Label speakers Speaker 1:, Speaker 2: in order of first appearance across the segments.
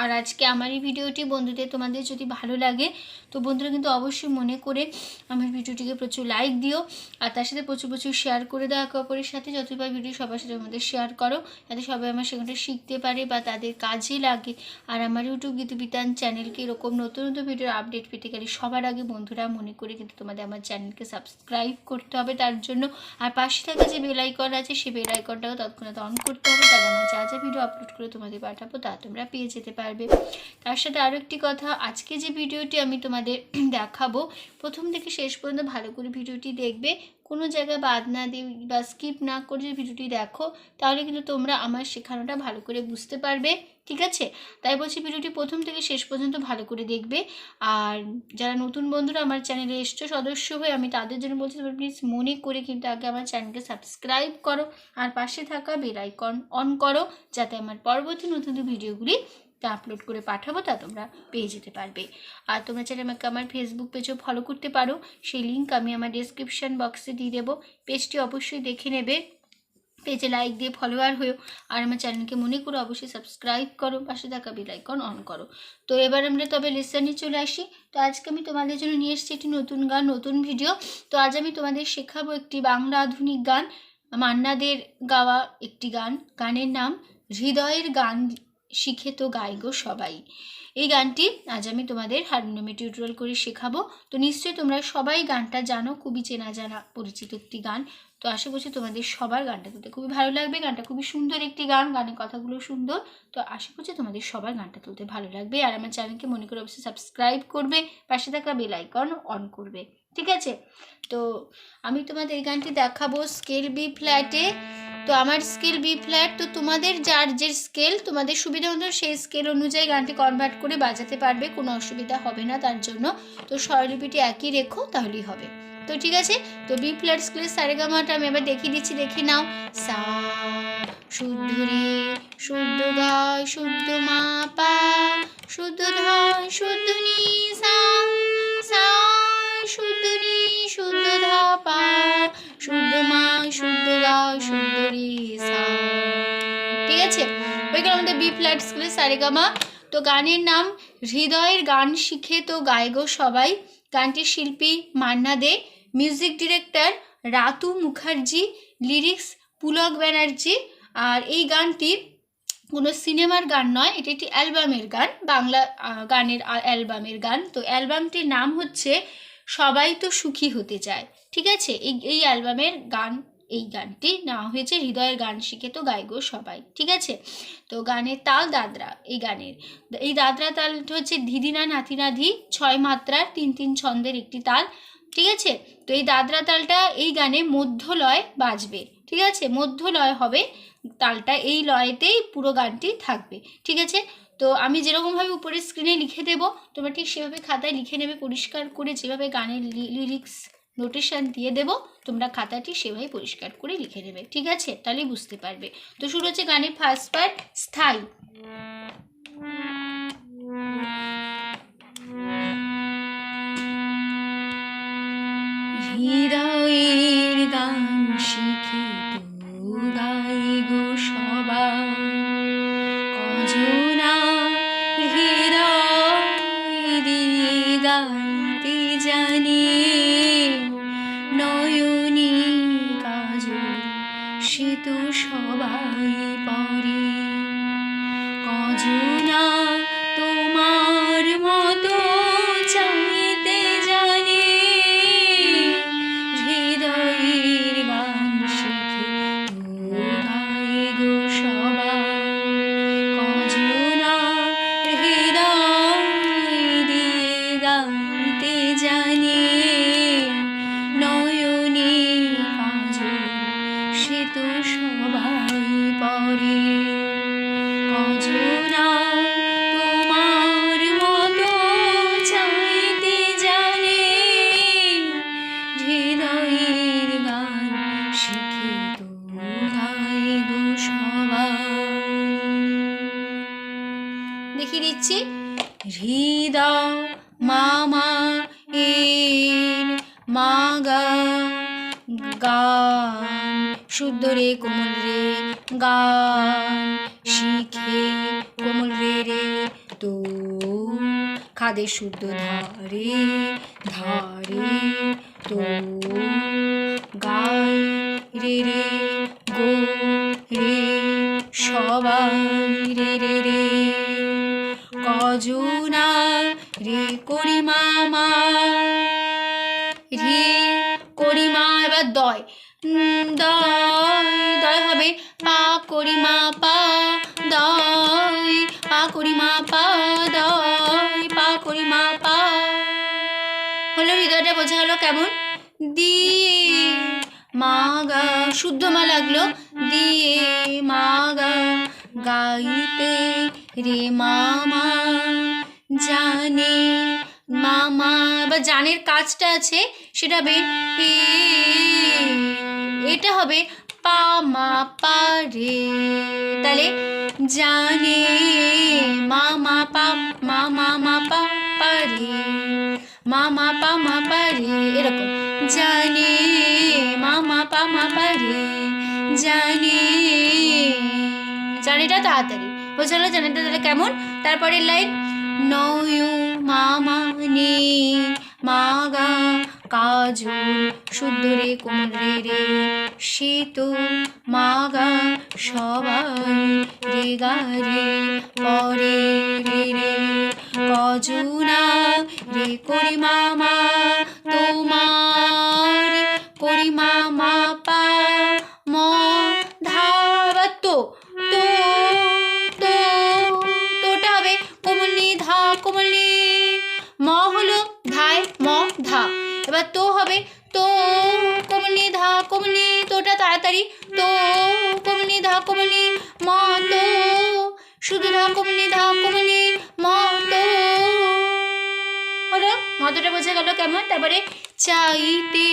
Speaker 1: আর আজকে আমার এই ভিডিওটি বন্ধুদের তোমাদের যদি ভালো লাগে, তো বন্ধুরা কিন্তু অবশ্যই মনে করে আমার ভিডিওটিকে প্রচুর লাইক দিও। আর তার সাথে প্রচুর প্রচুর শেয়ার করে দাও একে অপরের সাথে। যতবার ভিডিও সবার সাথে আমাদের শেয়ার করো, যাতে সবাই আমার সেখানটা শিখতে পারে বা তাদের কাজে লাগে। আর আমার ইউটিউব গীতবিতান চ্যানেলকে এরকম নতুন নতুন ভিডিওর আপডেট পেতে গেলে সবার আগে বন্ধুরা মনে করে কিন্তু তোমাদের আমার চ্যানেলকে সাবস্ক্রাইব করতে হবে। তার জন্য আর পাশে থাকা যে বেল আইকন আছে সেই বেল আইকনটাও তৎক্ষণাৎ অন করতে হবে। তাহলে আমার যা যা ভিডিও আপলোড করে তোমাদের পাঠাবো, তা তোমরা পেয়ে যেতে পারবে। তার সাথে আরও একটি কথা, আজকে যে ভিডিওটি আমি তোমাদের দেখাবো, প্রথম থেকে শেষ পর্যন্ত ভালো করে ভিডিওটি দেখবে। কোনো জায়গায় বাদ না দিয়ে বা স্কিপ না করে যদি ভিডিওটি দেখো, তাহলে কিন্তু তোমরা আমার শেখানোটা ভালো করে বুঝতে পারবে, ঠিক আছে? তাই বলছি ভিডিওটি প্রথম থেকে শেষ পর্যন্ত ভালো করে দেখবে। আর যারা নতুন বন্ধুরা আমার চ্যানেলে এসছো, সদস্য হয়ে আমি তাদের জন্য বলছি, তোমরা প্লিজ মনে করে কিন্তু আগে আমার চ্যানেলকে সাবস্ক্রাইব করো আর পাশে থাকা বেল আইকন অন করো, যাতে আমার পরবর্তী নতুন ভিডিওগুলি তা আপলোড করে পাঠাবো তা তোমরা পেয়ে যেতে পারবে। আর তোমরা চাইলে আমাকে আমার ফেসবুক পেজও ফলো করতে পারো। সেই লিঙ্ক আমি আমার ডিসক্রিপশান বক্সে দিয়ে দেবো। পেজটি অবশ্যই দেখে নেবে। পেজে লাইক দিয়ে ফলোয়ার হয়েও আর আমার চ্যানেলকে মনে করো অবশ্যই সাবস্ক্রাইব করো। পাশে থাকা বেল আইকন অন করো। তো এবার আমরা তবে লেসনে চলে আসি। তো আজকে আমি তোমাদের জন্য নিয়ে এসেছি একটি নতুন গান, নতুন ভিডিও তো আজ আমি তোমাদের শেখাবো একটি বাংলা আধুনিক গান। মান্নাদের গাওয়া একটি গান। গানের নাম হৃদয়ের গান শিখে তো গাইগো সবাই। এই গানটি আজ আমি তোমাদের হারমোনিয়ামে টিউটোরিয়াল করে শেখাবো। তো নিশ্চয়ই তোমরা সবাই গানটা জানো, খুবই চেনা জানা পরিচিত একটি গান। তো আশা করছি তোমাদের সবার গানটা তুলতে খুবই ভালো লাগবে। গানটা খুবই সুন্দর একটি গান, গানের কথাগুলো সুন্দর। তো আশা করছি তোমাদের সবার গানটা তুলতে ভালো লাগবে। আর আমার চ্যানেলকে মনে করে অবশ্যই সাবস্ক্রাইব করবে, পাশে থাকা বেল আইকন অন করবে। ঠিক আছে? তো আমি তোমাদের এই গানটি দেখাবো স্কেল বি ফ্ল্যাটে। তো আমার স্কেল বি ফ্ল্যাট, তো তোমাদের যার যে স্কেল, তোমাদের সুবিধা মতো সেই স্কেল অনুযায়ী গানটি কনভার্ট করে বাজাতে পারবে, কোনো অসুবিধা হবে না তার জন্য। তো স্বরলিপিটি একই রেখো, তাহলেই হবে। তো ঠিক আছে, তো বি ফ্ল্যাট স্কেলের সারেগামাটা আমি এবার দেখিয়ে দিচ্ছি, দেখে নাও। সা, শুদ্ধ রে, শুদ্ধ গা শুদ্ধ মা, পা, শুদ্ধ ধয়, শুদ্ধ নি, সা সা, শুদ্ধ নি, শুদ্ধ ধা, পা, শুদ্ধ মা শুদ্ধ আছে হয়ে গেল আমাদের বি ফ্ল্যাট স্কুলের সারেগামা। তো গানের নাম হৃদয়ের গান শিখে তো গায়গো সবাই। গানটির শিল্পী Manna Dey, music director Ratu Mukherjee, lyrics Pulak Banerjee. আর এই গানটি কোনো সিনেমার গান নয়, এটি একটি অ্যালবামের গান, বাংলা গানের অ্যালবামের গান। তো অ্যালবামটির নাম হচ্ছে সবাই তো সুখী হতে চায়। ঠিক আছে? এই অ্যালবামের গান এই গানটি নেওয়া হয়েছে, হৃদয়ের গান শিখে তো গাইগো সবাই, ঠিক আছে? তো গানের তাল দাদরা, এই গানের, এই দাদরা তালটা হচ্ছে ধিদিনা নাথিনা ধি ছয় মাত্রার তিন তিন ছন্দের একটি তাল, ঠিক আছে? তো এই দাদরা তালটা এই গানে মধ্য লয় বাজবে, ঠিক আছে? মধ্য লয় হবে তালটা, এই লয়েতেই পুরো গানটি থাকবে, ঠিক আছে? তো আমি যেরকমভাবে উপরে স্ক্রিনে লিখে দেবো, তোমরা ঠিক সেভাবে খাতায় লিখে নেবে, পরিষ্কার করে যেভাবে গানের লিরিক্স নোটেশন দিয়ে দেব, তোমরা খাতাটি সেভাবে পরিষ্কার করে লিখে নেবে, ঠিক আছে? তাহলে বুঝতে পারবে। তো শুরু হচ্ছে গানের ফার্স্ট পার্ট স্থায়ী। শুদ্ধ ধারে ধারে তো গাই রে রে গো রে সবাই রে রে রে। কজনা রে করি মামা রে করি মা এবার দয়। মা লাগল। দিয়ে মা গা গাইতে রে মামা, জানে মামা। বা জানের কাজটা আছে, সেটা হবে পে এটা হবে পা মা পা রে। তাহলে জানে মা মা পা মা মা মা পা পা রে। মা মা পা মা পা রে, এরকম। জানে মা মা পা মা পা রে জানে। জানিটা তাড়াতাড়ি। বোঝালো জানিটা তাহলে কেমন? তারপরের লাইন, নয় মামা নে, মাগা কাজল শুদ্ধ রে কোমল রে, সে মাগা সবাই রে গা রে, পরে রে রে। কজনা রে করি মামা তোমার করি মা পা ম ধাবা তো তো তো তোটা হবে কোমলনি ধা কোমলনি ম হলো ধায় ম, ধা। এবার তো হবে তো কোমলনি ধা কোমলনি তোটা তাড়াতাড়ি। তো কোমলনি ধা কোমলনি ম তো, শুধু ধা কোমলনি ধা কোমলনি ম তো। হলো মতটা বোঝা গেল কেমন? তারপরে চাইতে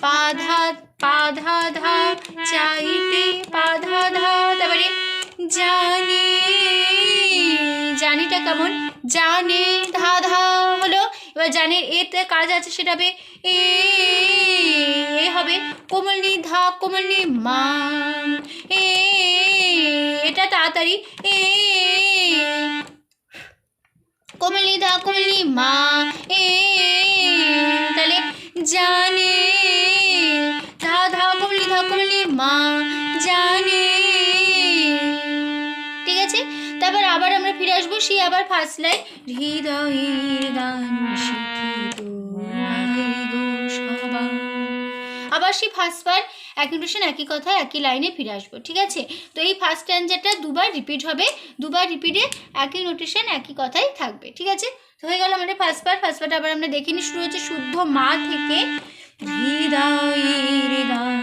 Speaker 1: পাধা ধা, চাইতে পাধা ধা, তারপরে জানি, জানিটা কেমন? জানে, ধা ধা হলো, এবার জানে এতে কাজ আছে সেটা হবে এ হবে কোমলনি ধা কোমলনি মা, এ, এটা তাড়াতাড়ি, এ, কোমলি ধা, কোমলি মা, এ, তাহলে জানে। ধা ধা করলি মা জানে। ঠিক আছে? তারপর আবার আমরা ফিরে আসব, সে আবার ফার্স্ট লাইন হৃদয়ের গান শিখিত আবার ফার্স্ট পার একই নোটেশন একই কথা, একই লাইনে ফিরে আসব, ঠিক আছে? তো এই ফার্স্ট স্ট্যান্ডারটা দুবার রিপিট হবে, দুবার রিপিটে একই নোটেশন একই কথাই থাকবে, ঠিক আছে? তো হয়ে গেল আমাদের ফার্স্ট পার ফার্স্ট পার্ট আবার আমরা দেখিনি শুরু হচ্ছে শুদ্ধ মা থেকে, হৃদয়ের গান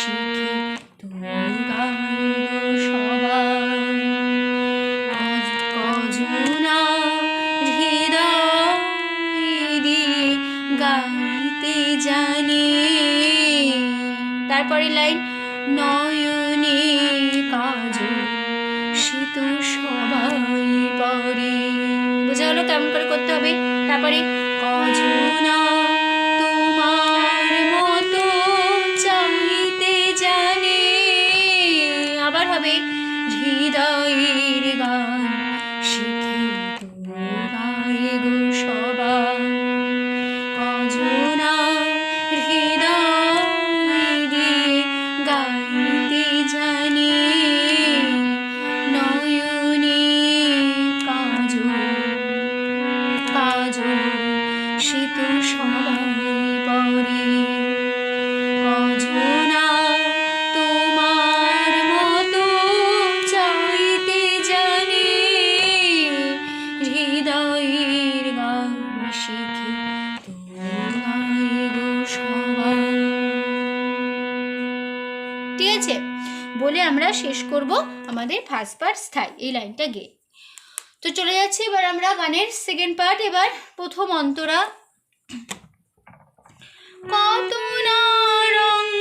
Speaker 1: শিখে, তোর গাই তারপরে লাইন নয়নে ফার্স্ট স্থায়ী এই লাইনটা গে তো চলে যাচ্ছি এবার আমরা গানের সেকেন্ড পার্ট এবার প্রথম অন্তরা। কত না রং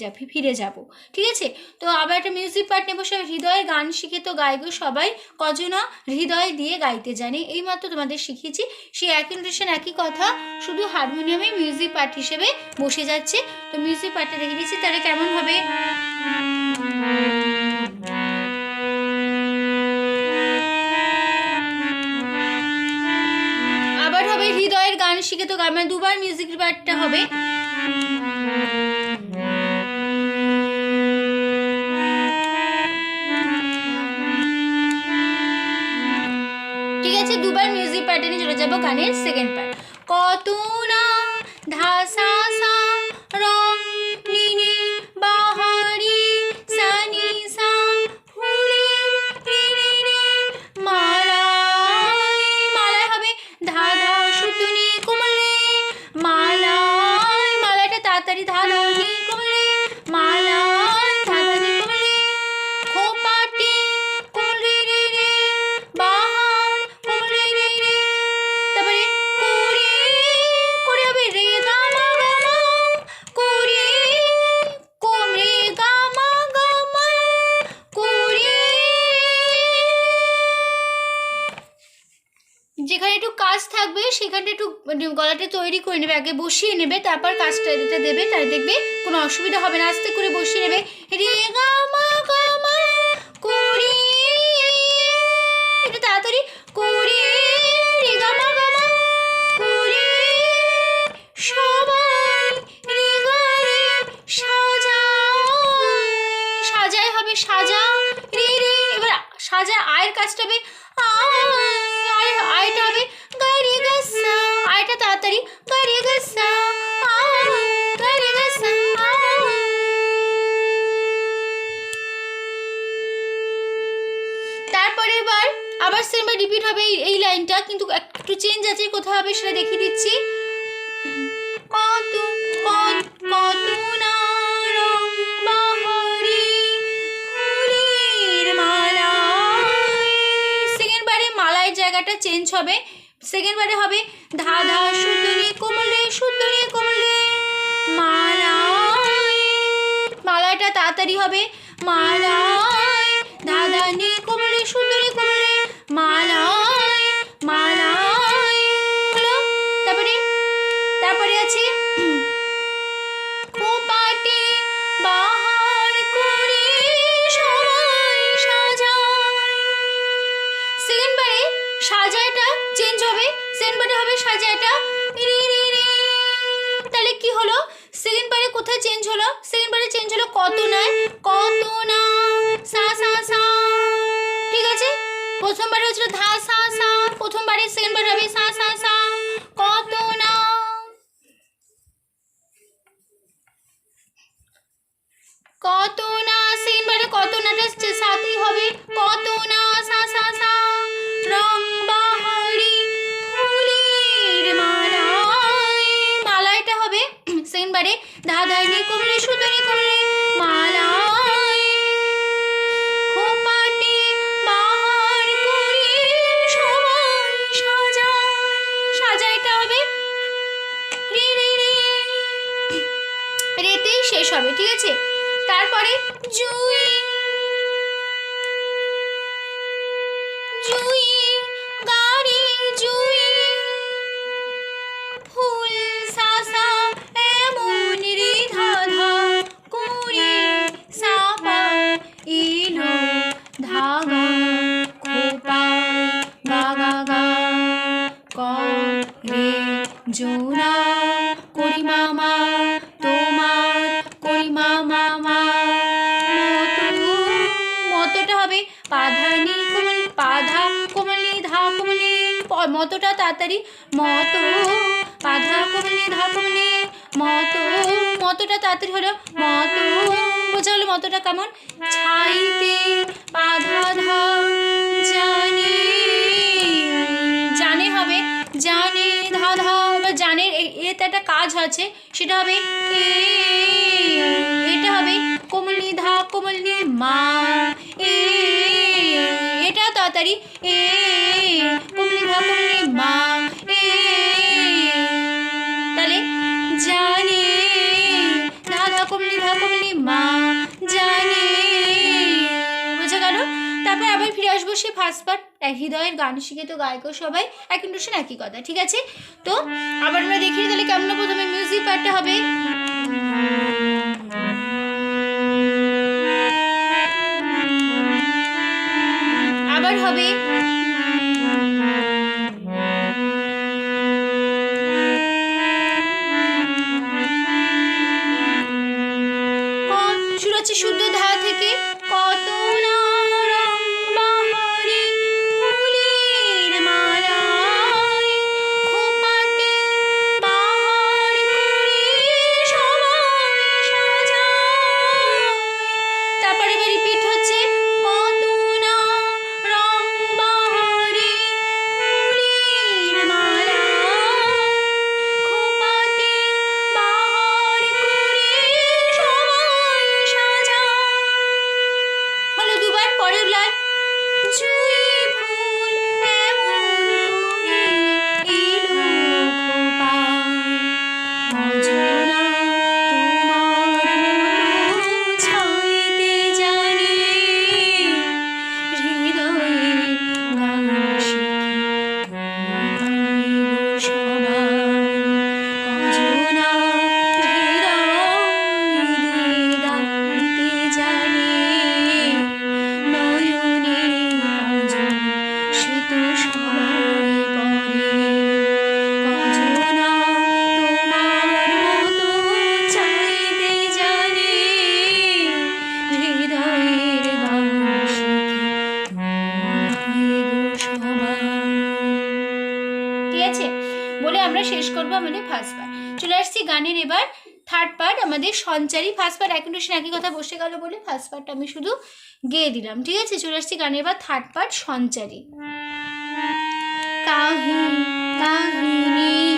Speaker 1: যা ফিরে যাব। ঠিক আছে? তো আবার একটা মিউজিক পার্ট নেব সব হৃদয়ের গান শিখে তো গাইগো সবাই। কজনা হৃদয় দিয়ে গাইতে জানে। এইমাত্র তোমাদের শিখিয়েছি, সেই একই নোটেশন একই কথা, শুধু হারমোনিয়ামে মিউজিক পার্ট হিসেবে বসে যাচ্ছে। তো মিউজিক পার্টটা দেখে দিচ্ছি তাহলে কেমন হবে? আবার হবে হৃদয়ের গান শিখে তো মানে দুবার মিউজিক পার্টটা হবে। গানের সেকেন্ড পার্ট কত না ধাসা তৈরি করে নেবে, আগে বসিয়ে নেবে, তারপর কাজটা এটা দেবে তাই দেখবে কোনো অসুবিধা হবে না, আস্তে করে বসিয়ে নেবে। রে গা মা গা মা! লাইনটা কিন্তু একটু চেঞ্জ আছে কোথাও হবে সেটা দেখিয়ে দিচ্ছি। কত কত না জায়গাটা চেঞ্জ হবে। সেকেন্ড বারে হবে ধা ধা সুন্দরী, কোমলে সুন্দরী, কোমলে মালায় মালাটা তাড়াতাড়ি হবে। মালা দাদা সাজায়। সাজাইটা হবে। রে রে রে। রেতেই শেষ হবে ঠিক আছে? তারপরে জুই মতোটা তাড়াতাড়ি। মতো পাধা কোমলি, ধা কোমলি, মতো, মতোটা তাড়াতাড়ি হলো মতো। বোঝা হলো মতোটা কেমন? ছাইতে পাধা ধা, জানি, জানে হবে, জানে, ধা ধা বা জানের এতে একটা কাজ আছে, সেটা হবে এটা হবে কোমলি, ধা কোমলি, মা, এ এটা তাড়াতাড়ি। এ কুমলি ঘা কুমলি মা, এ। তাহলে, জানি না ধা কমলি ধা কমলি মা, জানে। বুঝে গেল? তারপরে আবার ফিরে আসব সে ফার্স্ট পার্ট হৃদয়ের গান শিখে তো গায়ক সবাই, এক ইন্ডোশন একই কথা, ঠিক আছে? তো, আবার আমরা দেখি তাহলে কেমন প্রথমে মিউজিক পার্টটা হবে? আমাদের ফার্স্ট পার্ট এক ইন্ডোশন একই কথা বসে গেল বলে ফার্স্ট পার্টটা আমি শুধু গেয়ে দিলাম, ঠিক আছে? চলে আসছি গানের এবার থার্ড পার্ট সঞ্চারী। কাহিনী।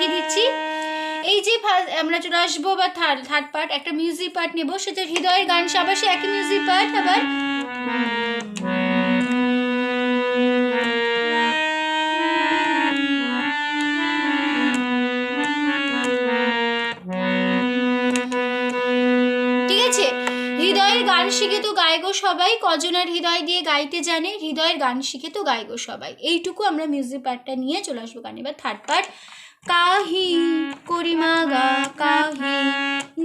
Speaker 1: দেখিয়ে দিচ্ছি। এই যে আমরা চলে আসব বা থার্ড থার্ড পার্ট একটা মিউজিক পার্ট নেব, সেটা হৃদয়ের গান সে আবার সে একই মিউজিক পার্ট আবার গান শিখে তো গায়গো সবাই, কজনের হৃদয় দিয়ে গাইতে জানে, হৃদয়ের গান শিখে তো গায়গো সবাই। এইটুকু আমরা মিউজিক পার্টটা নিয়ে চলে আসব গান। এবার থার্ড পার্ট কাহি করিমা গা কাহি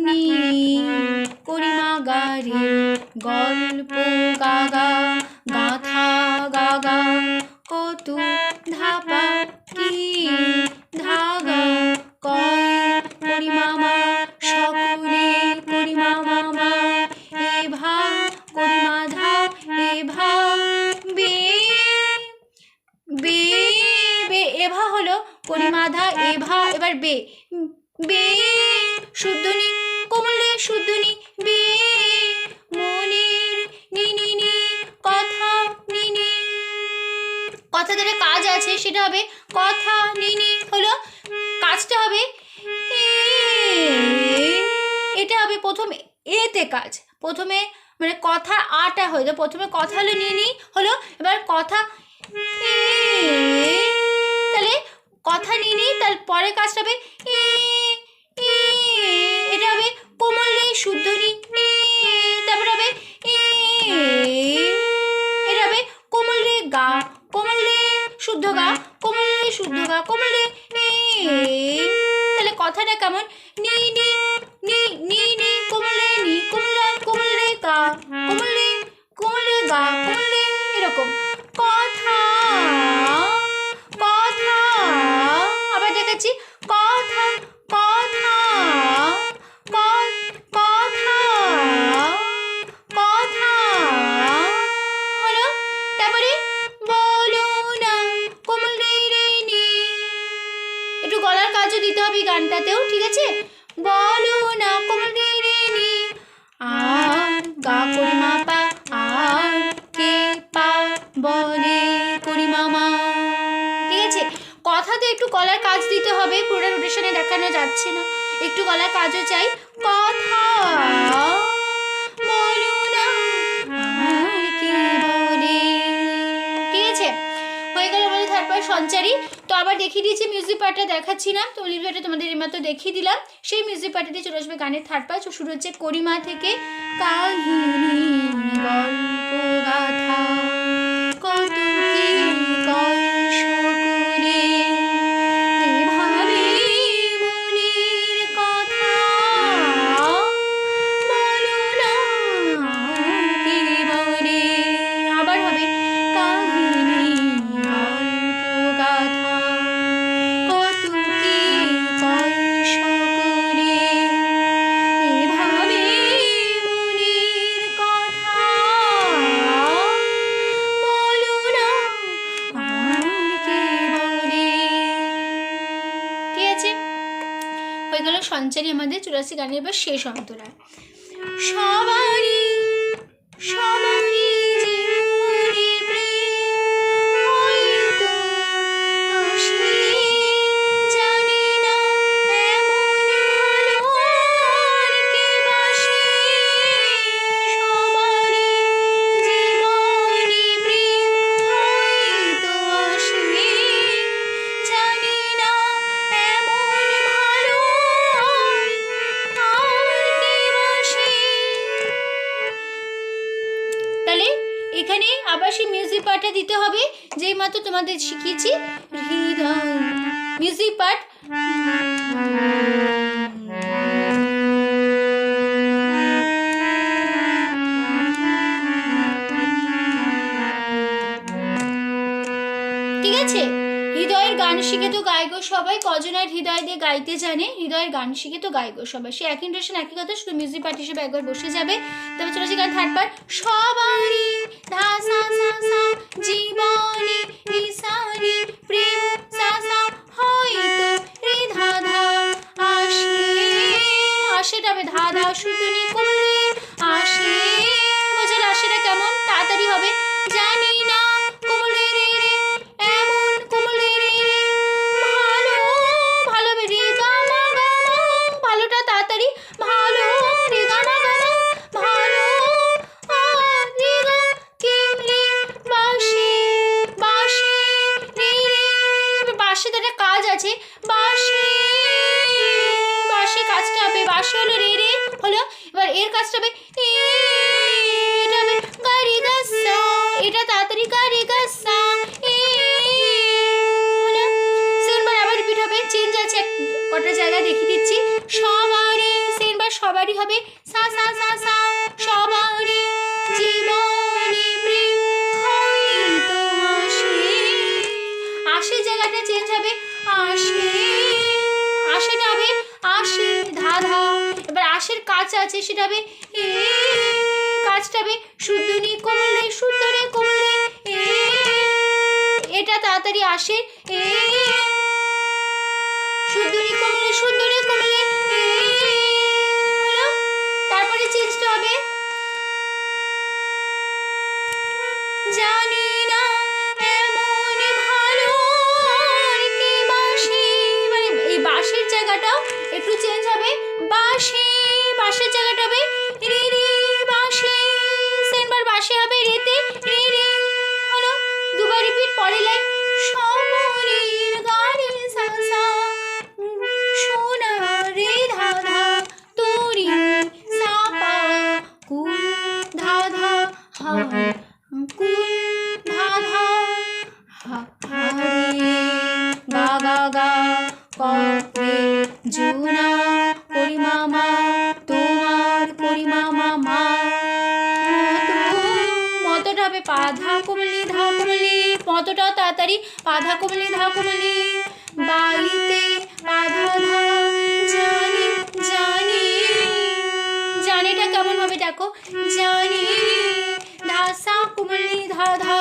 Speaker 1: নি করিমা গা রে। গল্প গাগা গাথা গাগা কত ধাপা পরিমাধা এভা এবার বে। বে, শুদ্ধনি, কোমলে শুদ্ধনি, বে। মনের নি নি নি কথা নি নি কথা ধরে কাজ আছে, সেটা হবে কথা নি নি হলো কাজটা হবে এটা হবে প্রথমে এতে কাজ। প্রথমে মানে কথা আটা হয়ে প্রথমে কথা হলো নিয়ে নি হলো এবার কথা তাহলে কথা নিয়ে নি তার পরে কাজটা হবে এটা হবে কোমল রে শুদ্ধ নি তারপর হবে এটা হবে কোমল রে গা কোমল রে শুদ্ধ গা কোমল রে শুদ্ধ গা কোমল রে তাহলে কথাটা কেমন নি নি নি নি নি কোমল রে নি কোমল রে কোমল রে গা কোমল রে কোমল রে গা কোমল রে এরকম গলার কাজ দিতে হবে। পুরোটা রোটেশনে দেখানো যাচ্ছে না। একটু গলার কাজও চাই। কথা বলো না ঠিক আছে হয়ে গেল আমাদের তারপর সঞ্চারী। তো আবার দেখিয়ে দিয়েছি মিউজিক পার্টটা দেখাচ্ছি না। তো লিভিওটা তোমাদের এইমাত্র দেখিয়ে দিলাম। সেই মিউজিক পার্টে দিয়ে চলে আসবে গানের থার্ড পার্ট শুরু হচ্ছে করিমা থেকে কাহিনী, গল্প, গাথা। কত আমাদের চুরাশি গানের এবার শেষ অন্তরায়। সবারই সবারই ঠিক আছে? হৃদয়ের গান শিখে তো গাইগো সবাই। কজন আর হৃদয় দিয়ে গাইতে জানে, হৃদয়ের গান শিখে তো গাইগো সবাই। সে একই ইন্ডারেশন একই কথা, শুধু মিউজিক পার্ট হিসেবে একবার বসে যাবে। তবে চলে গান থার্ড পার্ট সবারই ধা, সা সা সা, জীবনে নিসানি প্রেম, সা হয়তো রে ধা আসে। আসেটা হবে ধা ধা শুধুনি আসে। দিচ্ছি। সবারই হবে। সা সা সা সা। সবারই জীবনে প্রেম আসে আসে জায়গাটা চেঞ্জ হবে। আসে। আশেটা হবে। আসে ধা ধা এবার আশের কাজ আছে, সেটা হবে জানিটা কেমন হবে দেখো? জানি ধাসা কুমলি ধা ধা।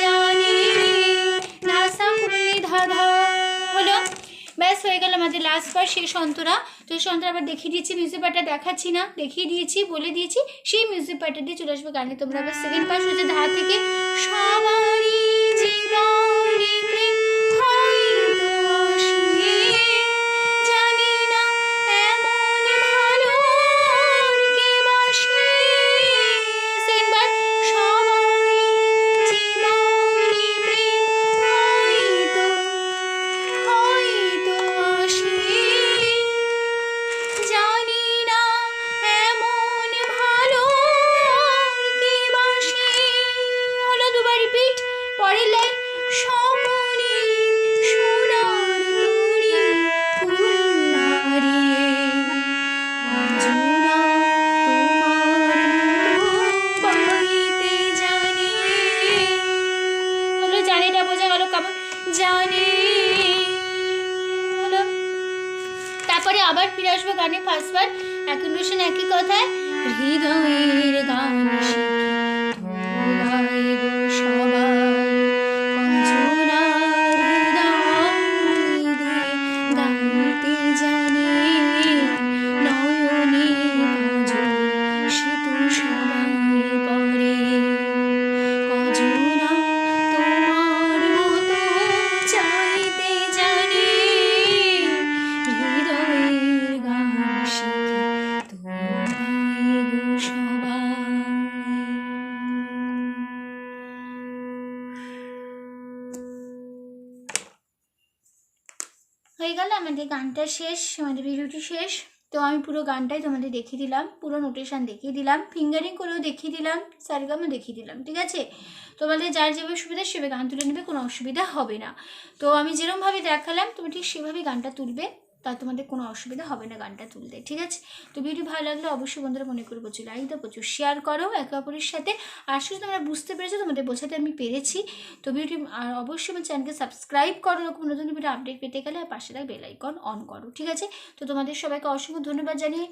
Speaker 1: জানি ধাসা কুমলি ধা ধা। হলো? ব্যাস, হয়ে গেল আমাদের লাস্ট বার শেষ অন্তরা তো সেই অন্তরা আবার দেখিয়ে দিয়েছি মিউজিক পার্টটা দেখাচ্ছি না, দেখিয়ে দিয়েছি, বলে দিয়েছি, সেই মিউজিক পার্টটা দিয়ে চলে আসবে গানে। তোমরা আবার সেকেন্ড পার্ট হচ্ছে ধারা থেকে। সবারই জীবনে গেল, আমাদের গানটা শেষ, আমাদের ভিডিওটি শেষ। তো আমি পুরো গানটাই তোমাদের দেখিয়ে দিলাম, পুরো নোটেশান দেখিয়ে দিলাম ফিঙ্গারিং করেও দেখিয়ে দিলাম সারগামও দেখিয়ে দিলাম, ঠিক আছে? তোমাদের যার যেভাবে সুবিধা সেভাবে গান তুলে নেবে, কোনো অসুবিধা হবে না। তো আমি যেরকমভাবে দেখালাম, তুমি ঠিক সেভাবেই গানটা তুলবে। তা তোমাদের কোনো অসুবিধা হবে না গানটা তুলতে, ঠিক আছে? তো ভিডিও ভালো লাগলে অবশ্যই বন্ধুরা মনে করে প্রচুর লাইক দাও, প্রচুর শেয়ার করো একে অপরের সাথে। আশা করি তোমরা বুঝতে পেরেছ, তোমাদের বোঝাতে আমি পেরেছি। তো ভিডিও আর অবশ্যই আমার চ্যানেলকে সাবস্ক্রাইব করো, এরকম নতুন ভিডিও আপডেট পেতে গেলে আর পাশে থাকা বেল আইকন অন করো, ঠিক আছে? তো তোমাদের সবাইকে অসংখ্য ধন্যবাদ জানিয়ে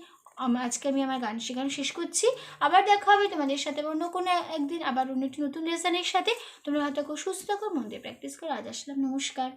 Speaker 1: আজকে আমি আমার গান শেখানো শেষ করছি। আবার দেখা হবে তোমাদের সাথে অন্য কোনো একদিন আবার অন্য একটি নতুন লেসনের সাথে। তোমরা হয়তো সুস্থ থাকো, মন দিয়ে প্র্যাকটিস করো। আজ আসলাম, নমস্কার।